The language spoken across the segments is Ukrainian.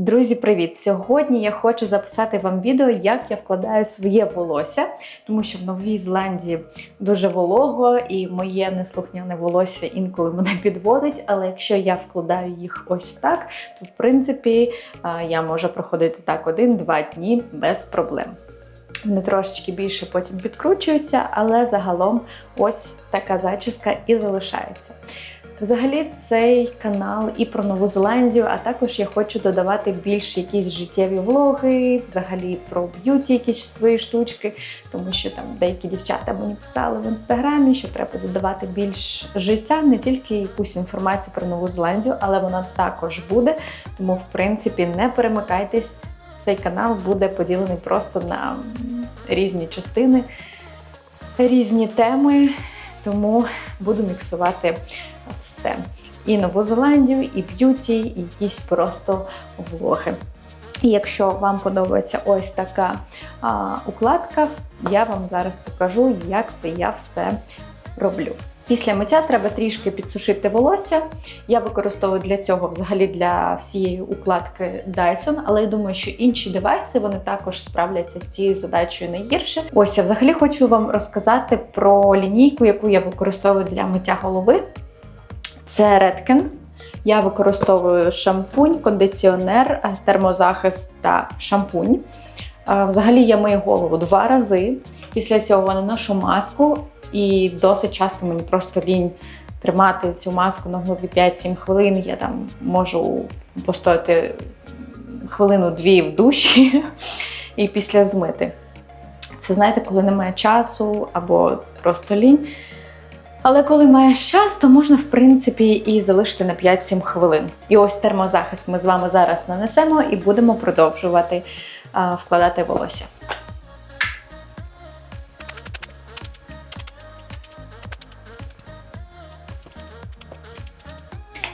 Друзі, привіт! Сьогодні я хочу записати вам відео, як я вкладаю своє волосся, тому що в Новій Зеландії дуже волого і моє неслухняне волосся інколи мене підводить. Але якщо я вкладаю їх ось так, то в принципі я можу проходити так один-два дні без проблем. Вони трошечки більше потім підкручуються, але загалом ось така зачіска і залишається. Взагалі, цей канал і про Нову Зеландію, а також я хочу додавати більш якісь життєві влоги, взагалі про б'юті, якісь свої штучки, тому що там деякі дівчата мені писали в інстаграмі, що треба додавати більш життя, не тільки якусь інформацію про Нову Зеландію, але вона також буде. Тому, в принципі, не перемикайтесь. Цей канал буде поділений просто на різні частини, різні теми. Тому буду міксувати все. І Нову Зеландію, і б'юті, і якісь просто влоги. І якщо вам подобається ось така а, укладка, я вам зараз покажу, як це я все роблю. Після миття треба трішки підсушити волосся. Я використовую для цього взагалі для всієї укладки Dyson, але я думаю, що інші девайси вони також справляться з цією задачею найгірше. Ось я взагалі хочу вам розказати про лінійку, яку я використовую для миття голови. Це Redken. Я використовую шампунь, кондиціонер, термозахист та шампунь. Взагалі я мию голову два рази. Після цього наношу маску, і досить часто мені просто лінь тримати цю маску на голові 5-7 хвилин. Я там можу постояти хвилину-дві в душі і після змити. Це знаєте, коли немає часу або просто лінь. Але коли маєш час, то можна, в принципі, і залишити на 5-7 хвилин. І ось термозахист ми з вами зараз нанесемо і будемо продовжувати а, вкладати волосся.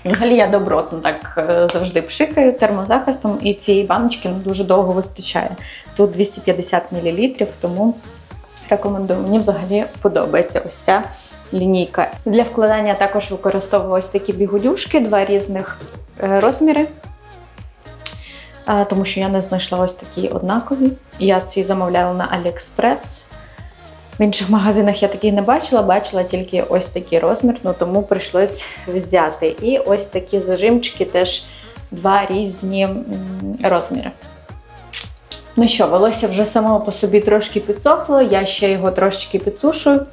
Взагалі я добротно так е, завжди пшикаю термозахистом, і цієї баночки ну, дуже довго вистачає. Тут 250 мл, тому рекомендую. Мені взагалі подобається ось ця лінійка. Для вкладання також використовую ось такі бігудюшки, два різних е, розміри. Тому що я не знайшла ось такі однакові. Я ці замовляла на AliExpress. В інших магазинах я такий не бачила, бачила тільки ось такий розмір, ну тому прийшлось взяти. І ось такі зажимчики теж два різні розміри. Ну що, волосся вже само по собі трошки підсохло, я ще його трошечки підсушую,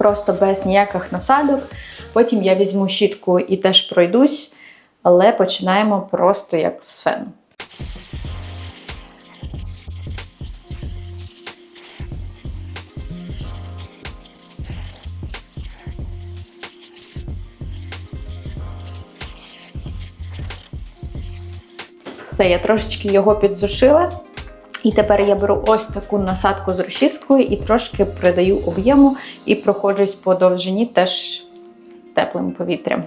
просто без ніяких насадок. Потім я візьму щітку і теж пройдусь, але починаємо просто як з фену. Все, я трошечки його підсушила. І тепер я беру ось таку насадку з розчіскою і трошки придаю об'єму і проходжусь по довжині теж теплим повітрям.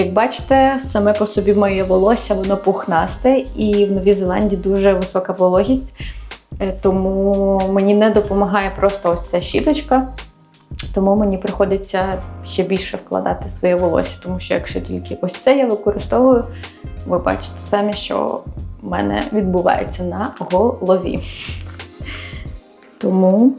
Як бачите, саме по собі моє волосся, воно пухнасте, і в Новій Зеландії дуже висока вологість, е, тому мені не допомагає просто ось ця щіточка. Тому мені приходиться ще більше вкладати своє волосся, тому що якщо тільки ось це я використовую, ви бачите самі, що в мене відбувається на голові. Тому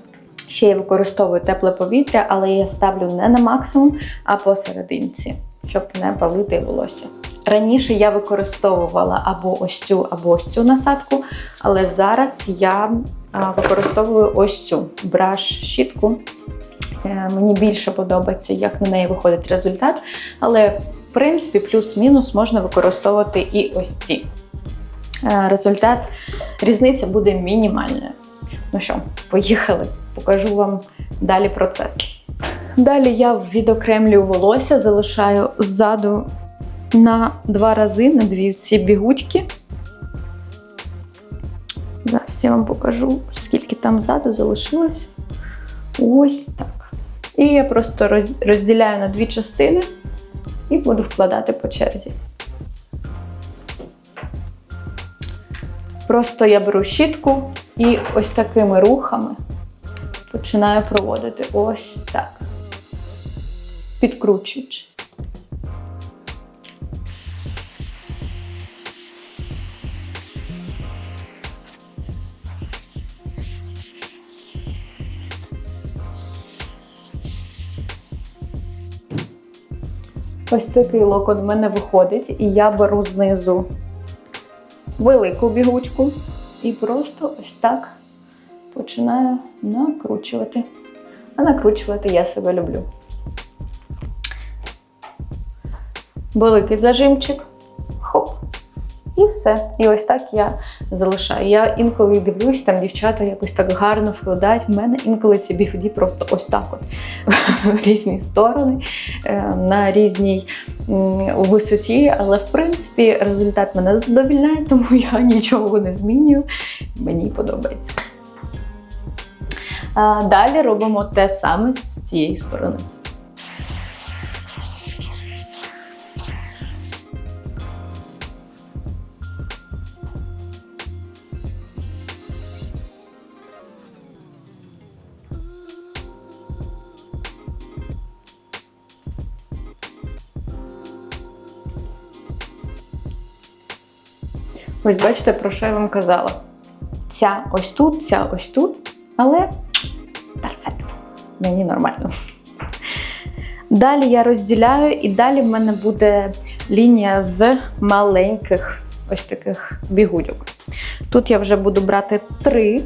ще я використовую тепле повітря, але я ставлю не на максимум, а посерединці щоб не палити волосся. Раніше я використовувала або ось цю, або ось цю насадку, але зараз я використовую ось цю браш-щітку. Е, мені більше подобається, як на неї виходить результат. Але, в принципі, плюс-мінус можна використовувати і ось ці. Е, результат, різниця буде мінімальною. Ну що, поїхали, покажу вам далі процес. Далі я відокремлюю волосся, залишаю ззаду на два рази, на дві ці бігутьки. Зараз я вам покажу, скільки там ззаду залишилось. Ось так. І я просто розділяю на дві частини і буду вкладати по черзі. Просто я беру щітку і ось такими рухами починаю проводити ось так, підкручуючи. Ось такий локон в мене виходить, і я беру знизу велику бігучку і просто ось так починаю накручувати. А накручувати я себе люблю. Великий зажимчик, хоп. І все. І ось так я залишаю. Я інколи дивлюсь, там дівчата якось так гарно вкладають. В мене інколи ці бігуді просто ось так от в різні сторони, е, на різній висоті. Але в принципі результат мене задовільняє, тому я нічого не змінюю. Мені подобається. Далі робимо те саме з цієї сторони. Ось бачите, про що я вам казала. Ця ось тут, ця ось тут, але перфектно. Мені нормально. Далі я розділяю, і далі в мене буде лінія з маленьких ось таких бігудьок. Тут я вже буду брати три.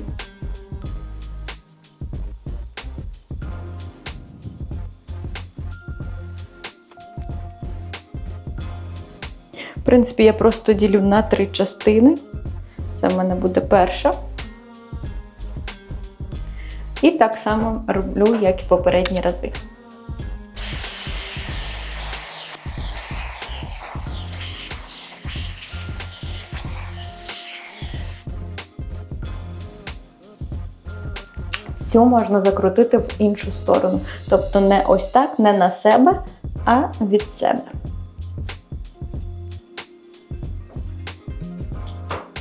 Принципі, я просто ділю на три частини. Це в мене буде перша. І так само роблю, як і попередні рази. Цю можна закрутити в іншу сторону. Тобто не ось так, не на себе, а від себе.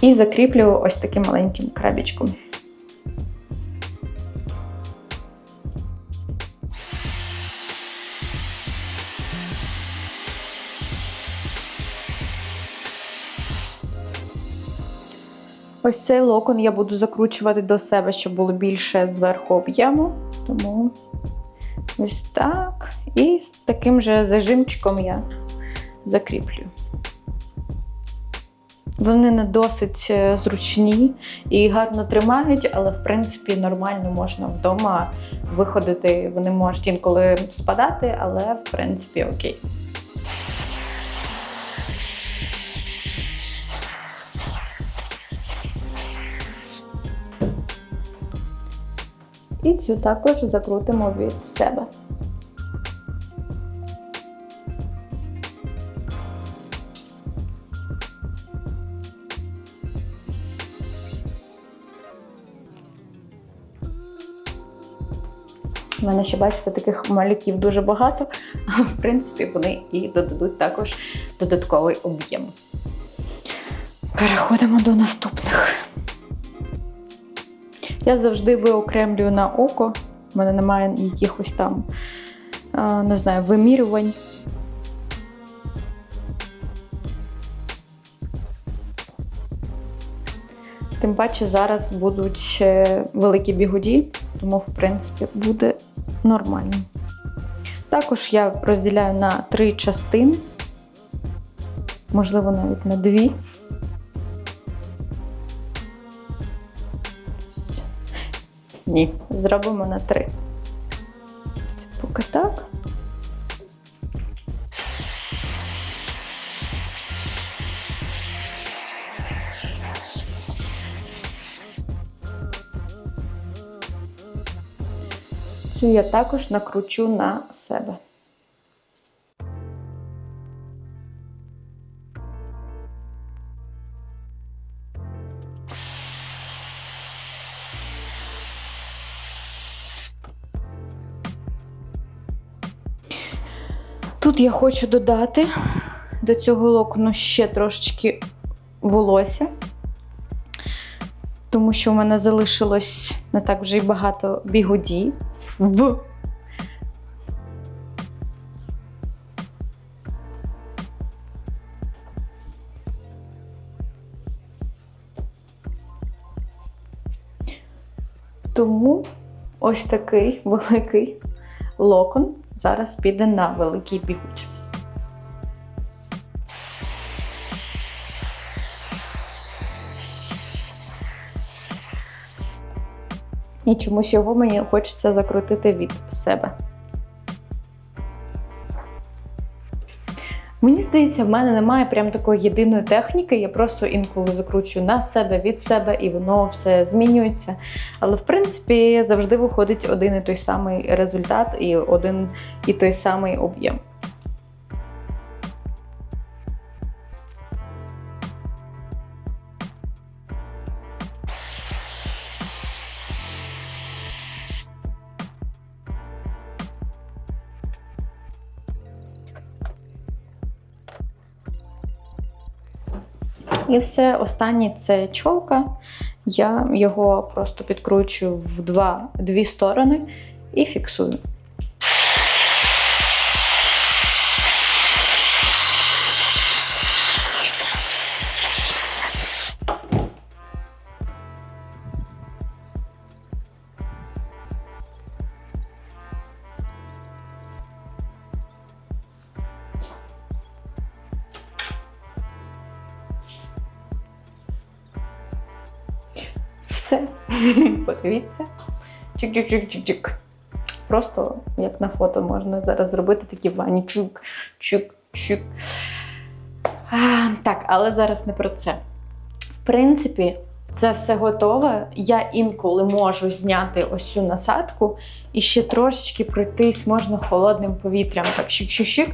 І закріплюю ось таким маленьким крабічком. Ось цей локон я буду закручувати до себе, щоб було більше зверху об'єму. Тому ось так. І таким же зажимчиком я закріплюю. Вони не досить е, зручні і гарно тримають, але в принципі нормально можна вдома виходити. Вони можуть інколи спадати, але в принципі окей. І цю також закрутимо від себе. У мене ще, бачите, таких малюків дуже багато, а в принципі вони і додадуть також додатковий об'єм. Переходимо до наступних. Я завжди виокремлюю на око. У мене немає якихось там, не знаю, вимірювань. Тим паче зараз будуть е, великі бігуді, тому, в принципі, буде нормально. Також я розділяю на три частини, можливо, навіть на дві. Ні, зробимо на три. Це поки так. Цю я також накручу на себе. Тут я хочу додати до цього локону ще трошечки волосся, тому що в мене залишилось не так вже й багато бігуді в. Тому ось такий великий локон зараз піде на великий бігуть. І чомусь його мені хочеться закрутити від себе. Мені здається, в мене немає прям такої єдиної техніки. Я просто інколи закручую на себе від себе, і воно все змінюється. Але в принципі завжди виходить один і той самий результат і один і той самий об'єм. І все останнє це чолка. Я його просто підкручую в два, дві сторони і фіксую. Подивіться. Чик-чик-чик-чик-чик. Просто як на фото можна зараз зробити такі вані чук, чук, чук. Так, але зараз не про це. В принципі, це все готове. Я інколи можу зняти ось цю насадку і ще трошечки пройтись можна холодним повітрям. Так, шик-шик-шик,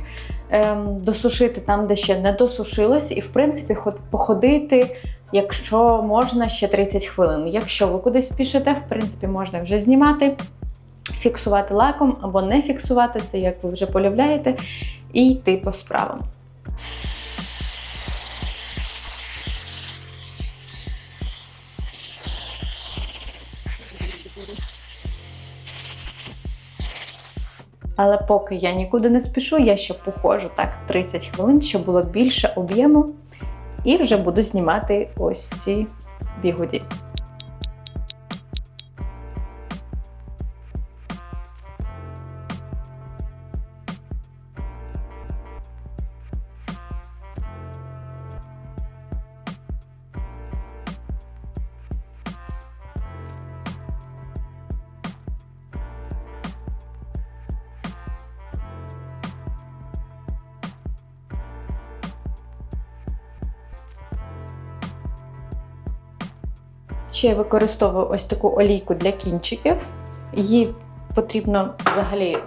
ем, досушити там, де ще не досушилось, і в принципі ход- походити. Якщо можна ще 30 хвилин. Якщо ви кудись спішите, в принципі, можна вже знімати, фіксувати лаком або не фіксувати це, як ви вже полюбляєте, і йти по справам. Але поки я нікуди не спішу, я ще походжу так 30 хвилин, щоб було більше об'єму. І вже буду знімати ось ці бігуді. Ще я використовую ось таку олійку для кінчиків. Її потрібно взагалі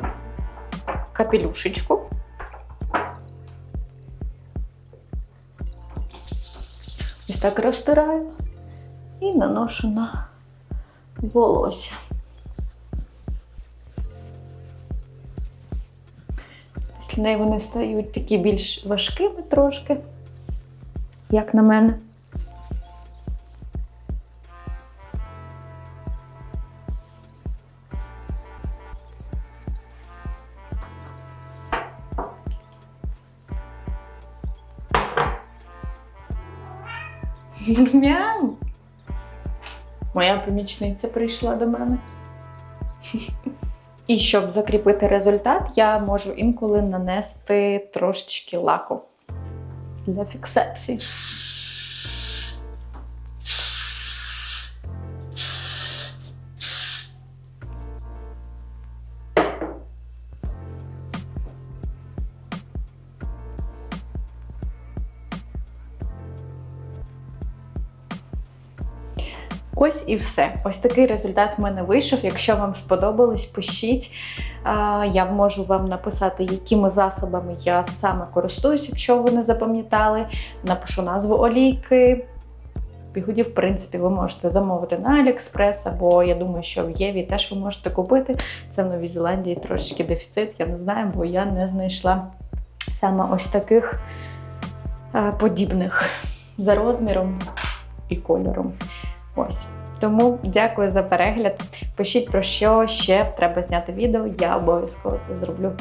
капелюшечку. Ось так розтираю і наношу на волосся. Після неї вони стають такі більш важкими трошки, як на мене. Мяу. Моя помічниця прийшла до мене. І щоб закріпити результат, я можу інколи нанести трошечки лаку для фіксації. Ось і все. Ось такий результат в мене вийшов. Якщо вам сподобалось, пишіть. Я можу вам написати, якими засобами я саме користуюсь, якщо ви не запам'ятали. Напишу назву олійки. Бігуді, в принципі, ви можете замовити на Аліекспрес, або я думаю, що в Єві теж ви можете купити. Це в Новій Зеландії трошечки дефіцит, я не знаю, бо я не знайшла саме ось таких е, подібних за розміром і кольором. Ось. Тому дякую за перегляд. Пишіть про що ще треба зняти відео, я обов'язково це зроблю.